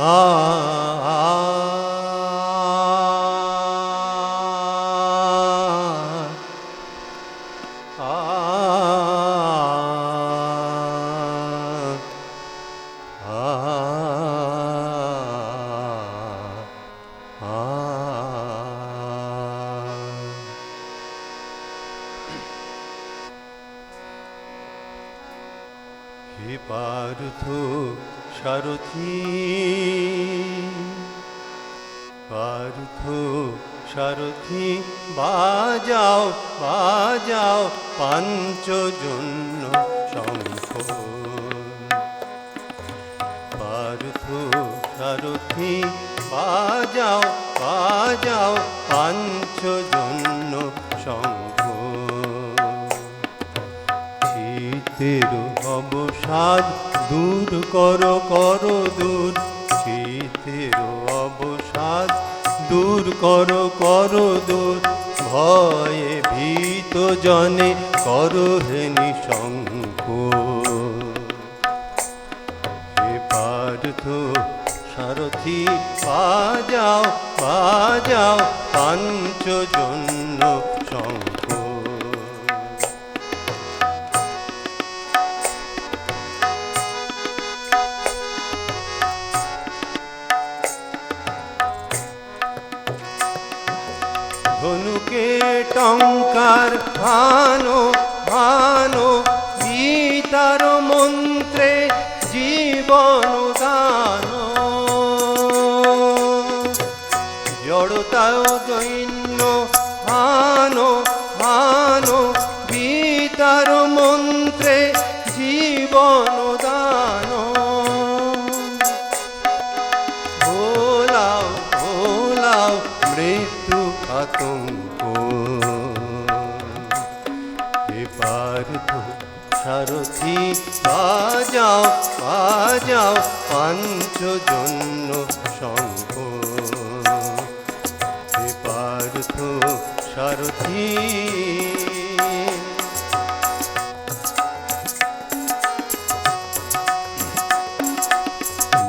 হে সারথি পার্থ সারথি, বাজাও বাজাও পাঞ্চজন্য শঙ্খ। পার্থ সারথি, বাজাও বাজাও পাঞ্চজন্য শঙ্খ। শীতের অবসাদ দূর কর কর দূর শীতের অবসাদ। দূর কর কর দূর ভয়ে ভীত জনে কর হে নিশঙ্ক হে সারথি, বাজাও বাজাও পাঞ্চজন্য শঙ্খ ধনুকে টঙ্কার ভানো ভানো, গীতার মন্ত্রে জীবন দান। জড়তাও দৈন্য হানো হানো গীতার মন্ত্রে জীবন দান। সারথি বাজাও বাজাও পাঞ্চজন্য শঙ্খ। হে পার্থ সারথি।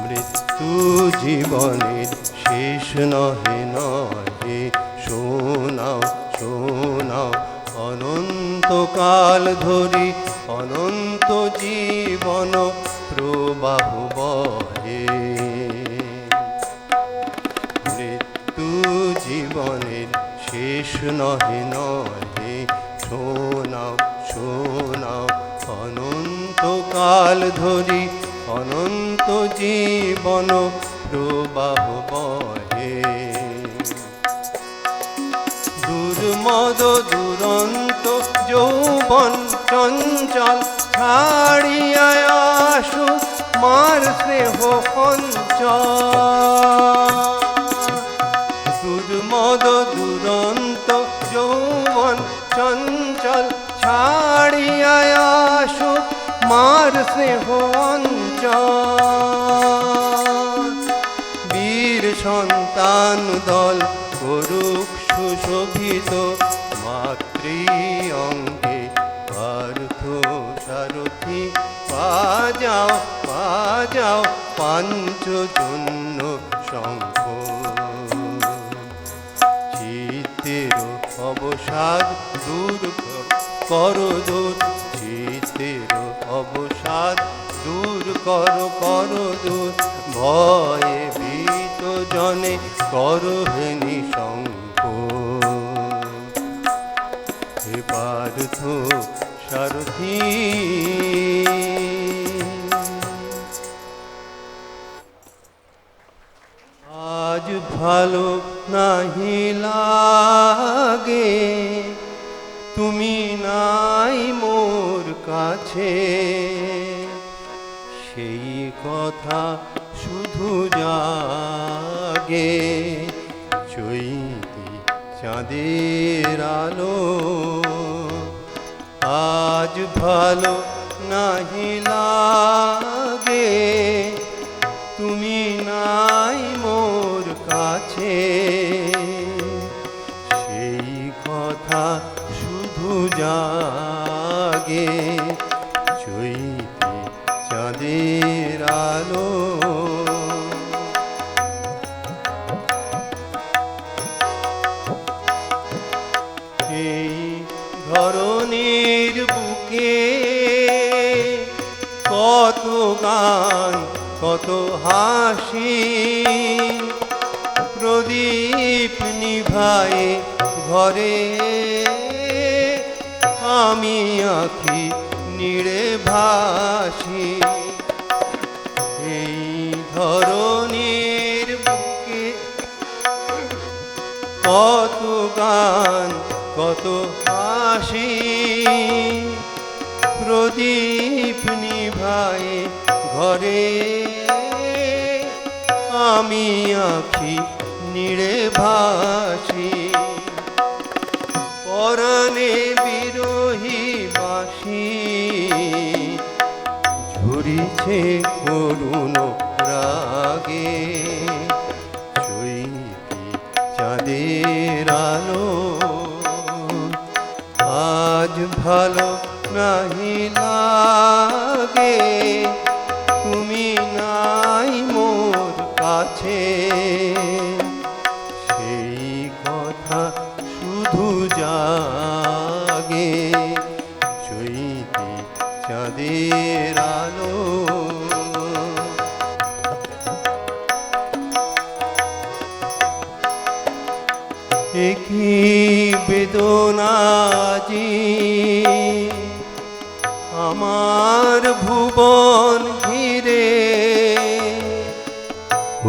মৃত্যু জীবনের শেষ নহে নহে। শোনাও শোনাও, অনন্তকাল ধরি অনন্ত জীবন প্রবাহ বহে। মৃত্যু জীবনের শেষ নহে নহে। শোনাও শোনাও, অনন্তকাল ধরি অনন্ত জীবন প্রবাহ বহে। দুর্মদ দুরন্ত যৌবন চঞ্চল ছাড়িয়া আসু মার স্নেহ অঞ্চল দুর্মদ দুরন্ত যৌবন চঞ্চল ছাড়িয়া আসু মার স্নেহ অঞ্চল বীর সন্তান দল করুক সুশোভিত মাতৃ পাঞ্চজন্য শঙ্খ। চিত্তের অবসাদ দূর কর দূর। চিত্তের অবসাদ দূর কর কর দূর। ভয়ে ভীত জনে কর হে নিশঙ্ক হে পার্থ সারথী ভালো নাহি লাগে। তুমি নাই মোর কাছে। সেই কথা শুধু যাগে চৈতি চাঁদের জাগে চৈতি চাঁদের আলো। এই ধরনের বুকে কত গান কত হাসি। প্রদীপ নিভায় ঘরে আমি আঁখি নিড়ে ভাসি। এই ধরনের বুকে কত গান, কত হাসি। প্রদীপ নিভাই ঘরে আমি আঁখি নিড়ে ভাসি। পরাণে বিরোহী বাসি ঝুরিছে করুণ রাগে। চৈতি চাঁদের আলো আজ ভালো নাহি লাগে। তুমি নাই মোর কাছে। সেই কথা আমার ভুবন ঘিরে।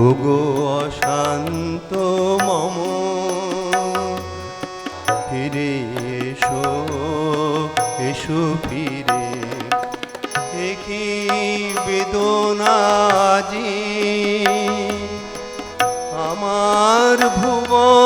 ওগো অশান্ত মম ফিরে এসো এসো ফিরে। একই বেদনাজি আমার ভুবন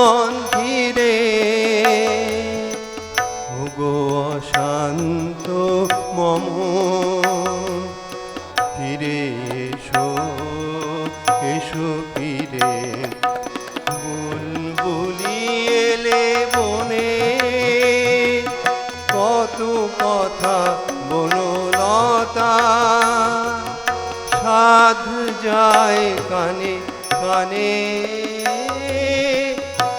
যায় কানে কানে।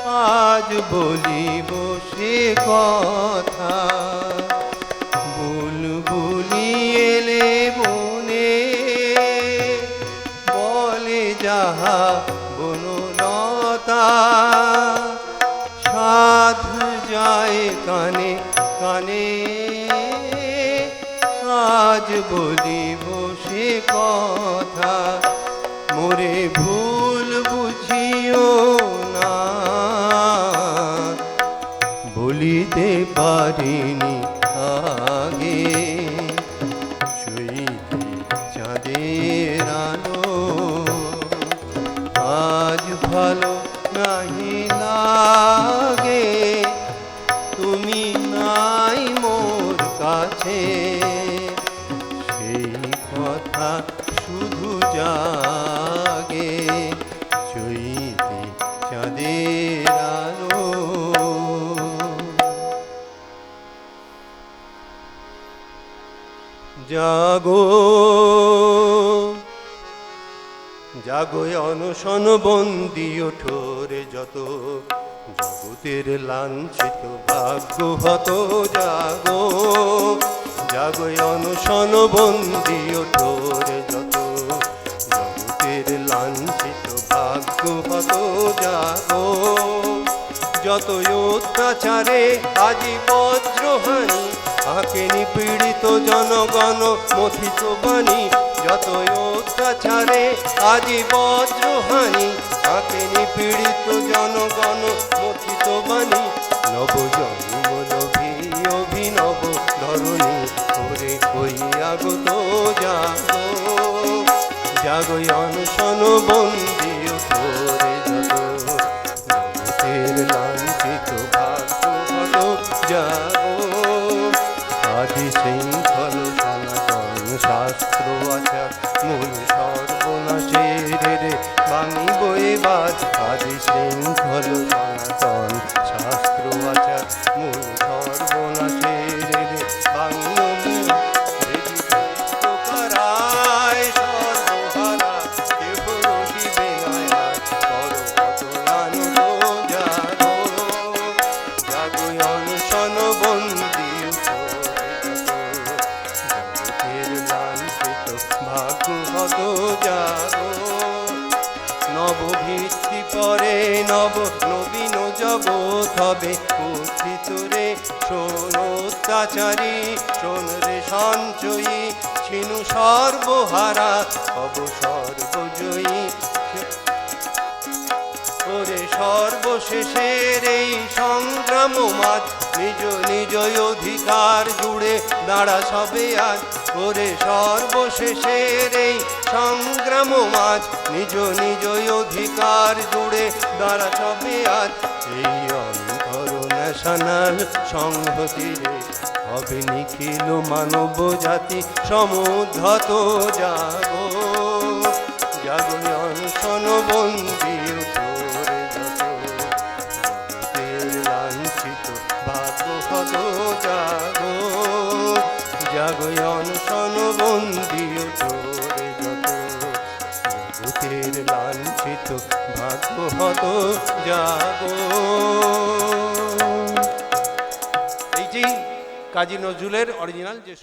আজ বলিব সে কথা। বুলবুলি এলে বনে বলে যাহা বনলতা। সাধ যায় কানে কানে। আজ বলিব সে কথা। মোরে ভুল বুঝিও না। বলিতে পারিনি জাগো। জাগো অনশন বন্দি ওঠোরে যত জগতের লাঞ্ছিত ভাগ্য হত জাগো। জাগো অনশন বন্দি ওঠোরে যত জগতের লাঞ্ছিত ভাগ্য হত জাগো। যত অত্যাচারে আজি বজ্রহানি আকে নিপীড়িত জনগণ মথিত বাণী যত অত্যাচারে আজি বজ্রহানি আকে নিপীড়িত জনগণ মথিত বাণী নব জন্ম লভি অভিনব ধরণী করে কইয়া গত জাগো? জাগো অনশন বন্দি যত জগতের লাঞ্ছিত ভাগ্য হলো আদি শৃঙ্খল সনাতন শাস্ত্র আচার মূল সর্বনাশের রে বয়ে বাজ আদি শৃঙ্খল সনাতন শাস্ত্র আচার হবে উত্থিত রে, শোন অত্যাচারী, শোন রে সঞ্চয়ী, ছিনু সর্বহারা, হব সর্বজয়ী। ওরে সর্বশেষের এই সংগ্রাম মাঝ নিজ নিজ অধিকার জুড়ে দাঁড়া সবে আজ। ওরে সর্বশেষের এই সংগ্রাম মাঝ। নিজ নিজ অধিকার জুড়ে দাঁড়া সবে আজ। এই অন্তর ন্যাশনাল সংহতিরে হবে নিখিল মানব জাতি সমুদ্ধত জাগো। জাগরণ সনবন্দি তোরে লাঞ্ছিত ভাগ্য হত যাগো এই যে কাজী নজরুলের অরিজিনাল যে।